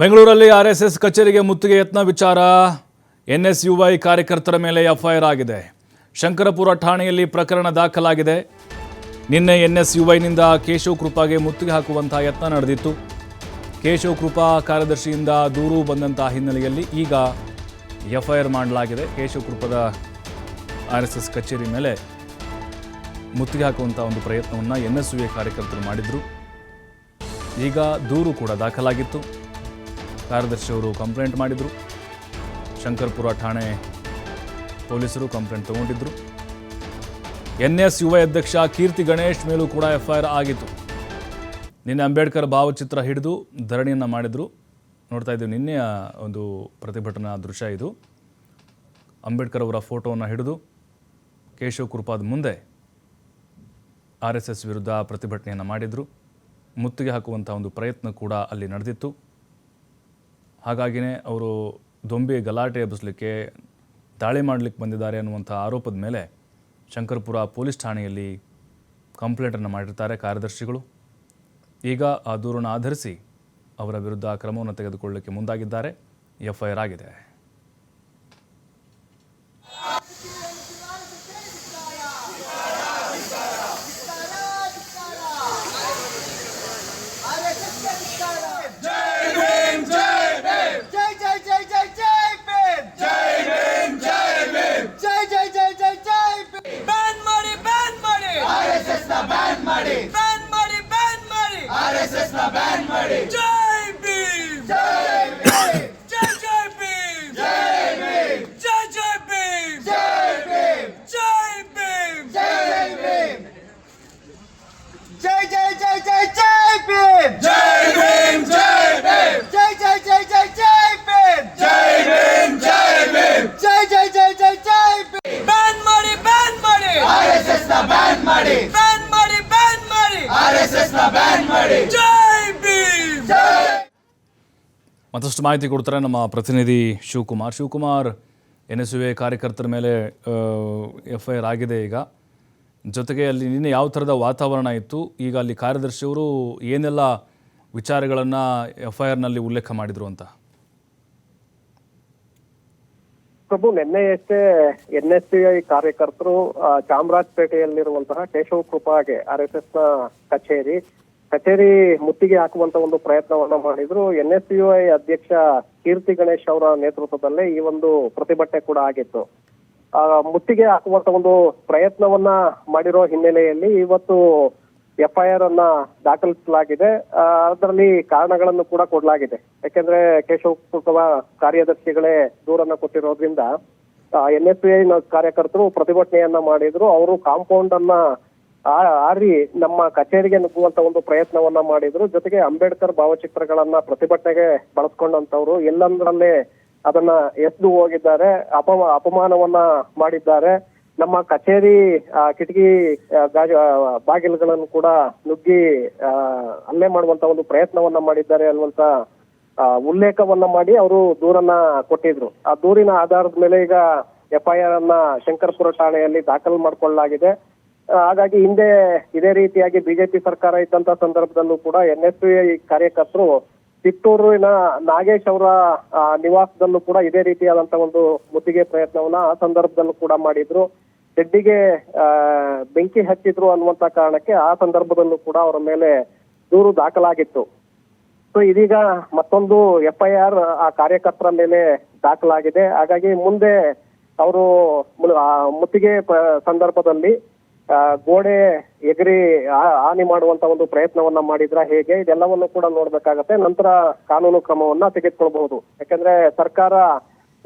ಬೆಂಗಳೂರಲ್ಲಿ ಆರ್ಎಸ್ಎಸ್ ಕಚೇರಿಗೆ ಮುತ್ತಿಗೆ ಯತ್ನ ವಿಚಾರ. ಎನ್ಎಸ್ಯುವೈ ಕಾರ್ಯಕರ್ತರ ಮೇಲೆ ಎಫ್ಐಆರ್ ಆಗಿದೆ. ಶಂಕರಪುರ ಠಾಣೆಯಲ್ಲಿ ಪ್ರಕರಣ ದಾಖಲಾಗಿದೆ. ನಿನ್ನೆ ಎನ್ಎಸ್ಯುವೈನಿಂದ ಕೇಶವ್ ಕೃಪಾಗೆ ಮುತ್ತಿಗೆ ಹಾಕುವಂತಹ ಯತ್ನ ನಡೆದಿತ್ತು. ಕೇಶವ್ ಕೃಪಾ ಕಾರ್ಯದರ್ಶಿಯಿಂದ ದೂರು ಬಂದಂತಹ ಹಿನ್ನೆಲೆಯಲ್ಲಿ ಈಗ ಎಫ್ಐಆರ್ ಮಾಡಲಾಗಿದೆ. ಕೇಶವ್ ಕೃಪದ ಆರ್ ಎಸ್ ಎಸ್ ಕಚೇರಿ ಮೇಲೆ ಮುತ್ತಿಗೆ ಹಾಕುವಂಥ ಒಂದು ಪ್ರಯತ್ನವನ್ನು ಎನ್ ಕಾರ್ಯಕರ್ತರು ಮಾಡಿದರು. ಈಗ ದೂರು ಕೂಡ ದಾಖಲಾಗಿತ್ತು. ಕಾರ್ಯದರ್ಶಿಯವರು ಕಂಪ್ಲೇಂಟ್ ಮಾಡಿದರು. ಶಂಕರ್ಪುರ ಠಾಣೆ ಪೊಲೀಸರು ಕಂಪ್ಲೇಂಟ್ ತಗೊಂಡಿದ್ದರು ಎನ್ ಎಸ್ ಯುವ ಅಧ್ಯಕ್ಷ ಕೀರ್ತಿ ಗಣೇಶ್ ಮೇಲೂ ಕೂಡ ಎಫ್ಐಆರ್ ಆಗಿತ್ತು. ನಿನ್ನೆ ಅಂಬೇಡ್ಕರ್ ಭಾವಚಿತ್ರ ಹಿಡಿದು ಧರಣಿಯನ್ನು ಮಾಡಿದರು. ನೋಡ್ತಾ ಇದ್ದೀವಿ ನಿನ್ನೆಯ ಒಂದು ಪ್ರತಿಭಟನಾ ದೃಶ್ಯ ಇದು. ಅಂಬೇಡ್ಕರ್ ಅವರ ಫೋಟೋವನ್ನು ಹಿಡಿದು ಕೇಶವ್ ಕೃಪಾದ ಮುಂದೆ ಆರ್ ಎಸ್ ಎಸ್ ವಿರುದ್ಧ ಪ್ರತಿಭಟನೆಯನ್ನು ಮಾಡಿದರು. ಮುತ್ತಿಗೆ ಹಾಕುವಂಥ ಒಂದು ಪ್ರಯತ್ನ ಕೂಡ ಅಲ್ಲಿ ನಡೆದಿತ್ತು. ಹಾಗಾಗಿನೇ ಅವರು ದೊಂಬಿ ಗಲಾಟೆ ಎಬ್ಬಿಸಲಿಕ್ಕೆ ದಾಳಿ ಮಾಡಲಿಕ್ಕೆ ಬಂದಿದ್ದಾರೆ ಅನ್ನುವಂಥ ಆರೋಪದ ಮೇಲೆ ಶಂಕರ್ಪುರ ಪೊಲೀಸ್ ಠಾಣೆಯಲ್ಲಿ ಕಂಪ್ಲೇಂಟನ್ನು ಮಾಡಿರ್ತಾರೆ ಕಾರ್ಯದರ್ಶಿಗಳು. ಈಗ ಆ ದೂರನ್ನು ಆಧರಿಸಿ ಅವರ ವಿರುದ್ಧ ಕ್ರಮವನ್ನು ತೆಗೆದುಕೊಳ್ಳಲಿಕ್ಕೆ ಮುಂದಾಗಿದ್ದಾರೆ. ಎಫ್ಐಆರ್ ಆಗಿದೆ. ಬ್ಯಾನ್ ಮಾಡಿ. ಜೈ ಭೀಮ್. ಜೈ. ಮತ್ತಷ್ಟು ಮಾಹಿತಿ ಕೊಡ್ತಾರೆ ನಮ್ಮ ಪ್ರತಿನಿಧಿ Shivakumar. Shivakumar N S U A ಕಾರ್ಯಕರ್ತರ ಮೇಲೆ ಎಫ್ ಐ ಆರ್ ಆಗಿದೆ ಈಗ. ಜೊತೆಗೆ ಅಲ್ಲಿ ನಿನ್ನೆ ಯಾವ ಥರದ ವಾತಾವರಣ ಇತ್ತು? ಈಗ ಅಲ್ಲಿ ಕಾರ್ಯದರ್ಶಿಯವರು ಏನೆಲ್ಲ ವಿಚಾರಗಳನ್ನು ಎಫ್ ಐ ಆರ್ನಲ್ಲಿ ಉಲ್ಲೇಖ ಮಾಡಿದರು ಅಂತ? ಪ್ರಭು ನಿನ್ನೆಯಷ್ಟೇ ಎನ್ ಎಸ್ ಐ ಕಾರ್ಯಕರ್ತರು ಚಾಮರಾಜಪೇಟೆಯಲ್ಲಿರುವಂತಹ ಕೇಶವ ಕೃಪಾಗೆ ಆರ್ ಎಸ್ ಎಸ್ನ ಕಚೇರಿ ಕಚೇರಿ ಮುತ್ತಿಗೆ ಹಾಕುವಂತ ಒಂದು ಪ್ರಯತ್ನವನ್ನ ಮಾಡಿದ್ರು. ಎನ್ ಎಸ್ ಐ ಅಧ್ಯಕ್ಷ ಕೀರ್ತಿ ಗಣೇಶ್ ಅವರ ನೇತೃತ್ವದಲ್ಲೇ ಈ ಒಂದು ಪ್ರತಿಭಟನೆ ಕೂಡ ಆಗಿತ್ತು. ಆ, ಮುತ್ತಿಗೆ ಹಾಕುವಂತ ಒಂದು ಪ್ರಯತ್ನವನ್ನ ಮಾಡಿರೋ ಹಿನ್ನೆಲೆಯಲ್ಲಿ ಇವತ್ತು ಎಫ್ಐಆರ್ ಅನ್ನ ದಾಖಲಿಸಲಾಗಿದೆ. ಅದರಲ್ಲಿ ಕಾರಣಗಳನ್ನು ಕೂಡ ಕೊಡಲಾಗಿದೆ. ಯಾಕೆಂದ್ರೆ ಕೇಶವ ಕುಟುಂಬ ಕಾರ್ಯದರ್ಶಿಗಳೇ ದೂರನ್ನ ಕೊಟ್ಟಿರೋದ್ರಿಂದ ಎನ್ ಎಸ್ ಐ ಕಾರ್ಯಕರ್ತರು ಪ್ರತಿಭಟನೆಯನ್ನ ಮಾಡಿದ್ರು. ಅವರು ಕಾಂಪೌಂಡ್ ಅನ್ನ ಆರಿ ನಮ್ಮ ಕಚೇರಿಗೆ ನುಗ್ಗುವಂತ ಒಂದು ಪ್ರಯತ್ನವನ್ನ ಮಾಡಿದ್ರು. ಜೊತೆಗೆ ಅಂಬೇಡ್ಕರ್ ಭಾವಚಿತ್ರಗಳನ್ನ ಪ್ರತಿಭಟನೆಗೆ ಬಳಸ್ಕೊಂಡಂತವ್ರು ಎಲ್ಲಂದ್ರಲ್ಲೇ ಅದನ್ನ ಎದ್ದು ಹೋಗಿದ್ದಾರೆ. ಅಪಮ ಅಪಮಾನವನ್ನ ಮಾಡಿದ್ದಾರೆ. ನಮ್ಮ ಕಚೇರಿ ಕಿಟಕಿ ಗಾಜ ಬಾಗಿಲುಗಳನ್ನು ಕೂಡ ನುಗ್ಗಿ ಹಲ್ಲೆ ಮಾಡುವಂತ ಒಂದು ಪ್ರಯತ್ನವನ್ನ ಮಾಡಿದ್ದಾರೆ ಅನ್ನುವಂತ ಉಲ್ಲೇಖವನ್ನ ಮಾಡಿ ಅವರು ದೂರನ್ನ ಕೊಟ್ಟಿದ್ರು. ಆ ದೂರಿನ ಆಧಾರದ ಮೇಲೆ ಈಗ ಎಫ್ಐಆರ್ ಅನ್ನ ಶಂಕರ್ಪುರ ಠಾಣೆಯಲ್ಲಿ ದಾಖಲು ಮಾಡಿಕೊಳ್ಳಲಾಗಿದೆ. ಹಾಗಾಗಿ ಹಿಂದೆ ಇದೇ ರೀತಿಯಾಗಿ ಬಿಜೆಪಿ ಸರ್ಕಾರ ಇದ್ದಂತ ಸಂದರ್ಭದಲ್ಲೂ ಕೂಡ ಎನ್ ಎಸ್ ಕಾರ್ಯಕರ್ತರು ಚಿತ್ತೂರಿನ ನಾಗೇಶ್ ಅವರ ನಿವಾಸದಲ್ಲೂ ಕೂಡ ಇದೇ ರೀತಿಯಾದಂತ ಒಂದು ಮುತ್ತಿಗೆ ಪ್ರಯತ್ನವನ್ನ ಆ ಸಂದರ್ಭದಲ್ಲೂ ಕೂಡ ಮಾಡಿದ್ರು. ಶೆಡ್ಡಿಗೆ ಬೆಂಕಿ ಹಚ್ಚಿದ್ರು ಅನ್ನುವಂತ ಕಾರಣಕ್ಕೆ ಆ ಸಂದರ್ಭದಲ್ಲೂ ಕೂಡ ಅವರ ಮೇಲೆ ದೂರು ದಾಖಲಾಗಿತ್ತು. ಸೊ ಇದೀಗ ಮತ್ತೊಂದು ಎಫ್ಐಆರ್, ಆ ಕಾರ್ಯಕರ್ತರ ಮೇಲೆ ದಾಖಲಾಗಿದೆ. ಹಾಗಾಗಿ ಮುಂದೆ ಅವರು ಮುತ್ತಿಗೆ ಸಂದರ್ಭದಲ್ಲಿ ಗೋಡೆ ಎಗರಿ ಹಾನಿ ಮಾಡುವಂತ ಒಂದು ಪ್ರಯತ್ನವನ್ನ ಮಾಡಿದ್ರ ಹೇಗೆ? ಇದೆಲ್ಲವನ್ನು ಕೂಡ ನೋಡ್ಬೇಕಾಗತ್ತೆ. ನಂತರ ಕಾನೂನು ಕ್ರಮವನ್ನ ತೆಗೆದುಕೊಳ್ಬಹುದು. ಯಾಕಂದ್ರೆ ಸರ್ಕಾರ,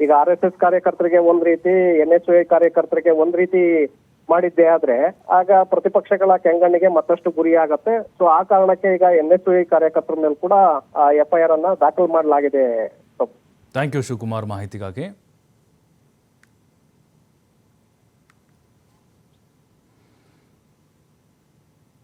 ಈಗ ಆರ್ ಎಸ್ ಎಸ್ ಕಾರ್ಯಕರ್ತರಿಗೆ ಒಂದ್ ರೀತಿ, ಎನ್ ಎಚ್ ಐ ಕಾರ್ಯಕರ್ತರಿಗೆ ಒಂದ್ ರೀತಿ ಮಾಡಿದ್ದೆ ಆದ್ರೆ, ಆಗ ಪ್ರತಿಪಕ್ಷಗಳ ಕೆಂಗಣ್ಣಿಗೆ ಮತ್ತಷ್ಟು ಗುರಿಯಾಗತ್ತೆ ಸೊ ಆ ಕಾರಣಕ್ಕೆ ಈಗ ಎನ್ ಎಸ್ ಐ ಕಾರ್ಯಕರ್ತರ ಮೇಲೆ ಕೂಡ ಎಫ್ಐಆರ್ ಅನ್ನ ದಾಖಲು ಮಾಡಲಾಗಿದೆ. ಥ್ಯಾಂಕ್ ಯು ಶಿವಕುಮಾರ್, ಮಾಹಿತಿಗಾಗಿ.